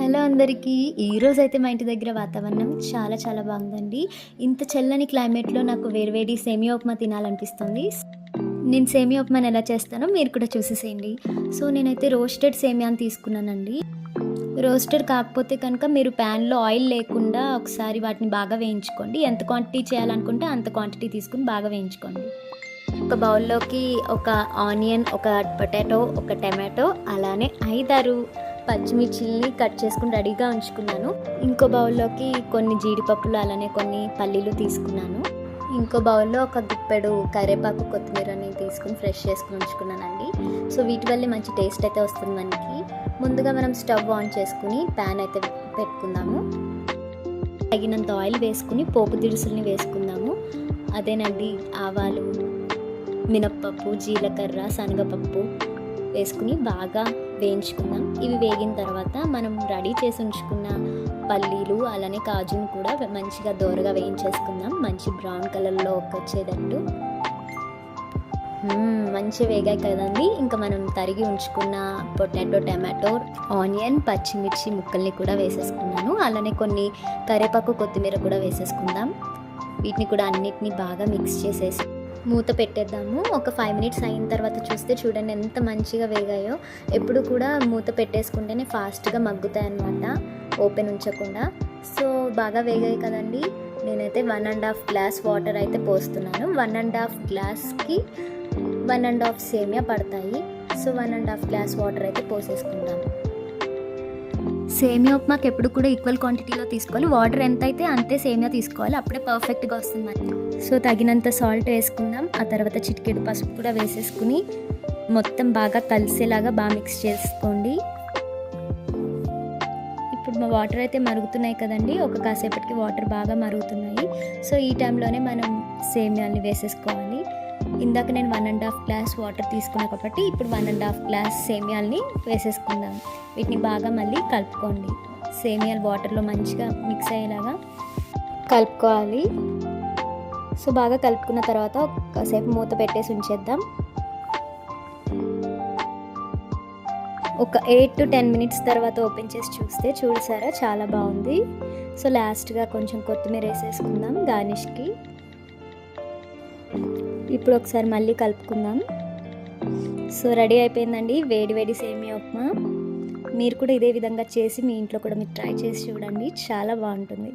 Hello అందరికీ. ఈరోజు అయితే మా ఇంటి దగ్గర వాతావరణం చాలా చాలా బాగుందండి. ఇంత చల్లని క్లైమేట్లో నాకు వేడివేడి సేమియా ఉప్మా తినాలనిపిస్తుంది. నేను సేమియా ఉప్మాని ఎలా చేస్తానో మీరు కూడా చూసేసేయండి. సో నేనైతే రోస్టెడ్ సేమియాని తీసుకున్నానండి. రోస్టెడ్ కాకపోతే కనుక మీరు ప్యాన్లో ఆయిల్ లేకుండా ఒకసారి వాటిని బాగా వేయించుకోండి. ఎంత క్వాంటిటీ చేయాలనుకుంటే అంత క్వాంటిటీ తీసుకుని బాగా వేయించుకోండి. ఒక బౌల్లోకి ఒక ఆనియన్ ఒక పొటాటో ఒక టమాటో అలానే ఐదారు పచ్చిమిర్చిల్ని కట్ చేసుకుని రెడీగా ఉంచుకున్నాను. ఇంకో బౌల్లోకి కొన్ని జీడిపప్పులు అలానే కొన్ని పల్లీలు తీసుకున్నాను. ఇంకో బౌల్లో ఒక గుప్పెడు కరివేపాకు కొత్తిమీరని తీసుకుని ఫ్రెష్ చేసుకుని ఉంచుకున్నానండి. సో వీటి వల్లే మంచి టేస్ట్ అయితే వస్తుంది మనకి. ముందుగా మనం స్టవ్ ఆన్ చేసుకుని ప్యాన్ అయితే పెట్టుకుందాము. తగినంత ఆయిల్ వేసుకుని పోపు దినుసుల్ని వేసుకుందాము. అదేనండి ఆవాలు మినప్పప్పు జీలకర్ర శనగపప్పు వేసుకుని బాగా వేయించుకుందాం ఇవి వేగిన తర్వాత మనం రెడీ చేసి ఉంచుకున్న పల్లీలు అలానే కాజును కూడా మంచిగా దోరగా వేయించేసుకుందాం. మంచి బ్రౌన్ కలర్లో వచ్చేటట్టు. మంచి వేగాయి కదండి. ఇంకా మనం తరిగి ఉంచుకున్న పొటాటో టమాటో ఆనియన్ పచ్చిమిర్చి ముక్కల్ని కూడా వేసేసుకున్నాను. అలానే కొన్ని కరివేపాకు కొత్తిమీర కూడా వేసేసుకుందాం. వీటిని కూడా అన్నిటిని బాగా మిక్స్ చేసేసి మూత పెట్టేద్దాము. ఒక ఫైవ్ మినిట్స్ అయిన తర్వాత చూస్తే చూడండి ఎంత మంచిగా వేగాయో. ఎప్పుడు కూడా మూత పెట్టేసుకుంటేనే ఫాస్ట్గా మగ్గుతాయి అన్నమాట ఓపెన్ ఉంచకుండా. సో బాగా వేగాయి కదండి. నేనైతే one and half glass water అయితే పోస్తున్నాను. వన్ అండ్ హాఫ్ గ్లాస్కి వన్ అండ్ హాఫ్ సేమియా పడతాయి. So one and half glass water అయితే పోసేసుకుంటాను సేమియా ఉప్మాకి ఎప్పుడు కూడా ఈక్వల్ క్వాంటిటీలో తీసుకోవాలి. వాటర్ ఎంత అయితే అంతే సేమియా తీసుకోవాలి. అప్పుడే పర్ఫెక్ట్గా వస్తుంది మనకి సో తగినంత సాల్ట్ వేసుకుందాం ఆ తర్వాత చిటికెడు పసుపు కూడా వేసేసుకుని మొత్తం బాగా కలిసేలాగా బాగా మిక్స్ చేసుకోండి. ఇప్పుడు మా వాటర్ అయితే మరుగుతున్నాయి కదండి. ఒక కాసేపటికి వాటర్ బాగా మరుగుతున్నాయి. సో ఈ టైంలోనే మనం సేమియాల్ని వేసేసుకోవాలి. ఇందాక నేను one and half glass water తీసుకున్నా కాబట్టి ఇప్పుడు వన్ అండ్ హాఫ్ గ్లాస్ సేమియాల్ని వేసేసుకుందాం. వీటిని బాగా మళ్ళీ కలుపుకోండి. సేమియాలు వాటర్లో మంచిగా మిక్స్ అయ్యేలాగా కలుపుకోవాలి. సో బాగా కలుపుకున్న తర్వాత కాసేపు మూత పెట్టేసి ఉంచేద్దాం. ఒక ఎయిట్ టు టెన్ మినిట్స్ తర్వాత ఓపెన్ చేసి చూస్తే చూసారా చాలా బాగుంది. సో లాస్ట్గా కొంచెం కొత్తిమీర వేసేసుకుందాం గార్నిష్కి. ఇప్పుడు ఒకసారి మళ్ళీ కలుపుకుందాం. సో రెడీ అయిపోయిందండి వేడి వేడి సేమియా ఉప్మా. మీరు కూడా ఇదే విధంగా చేసి మీ ఇంట్లో కూడా మీరు ట్రై చేసి చూడండి. చాలా బాగుంటుంది.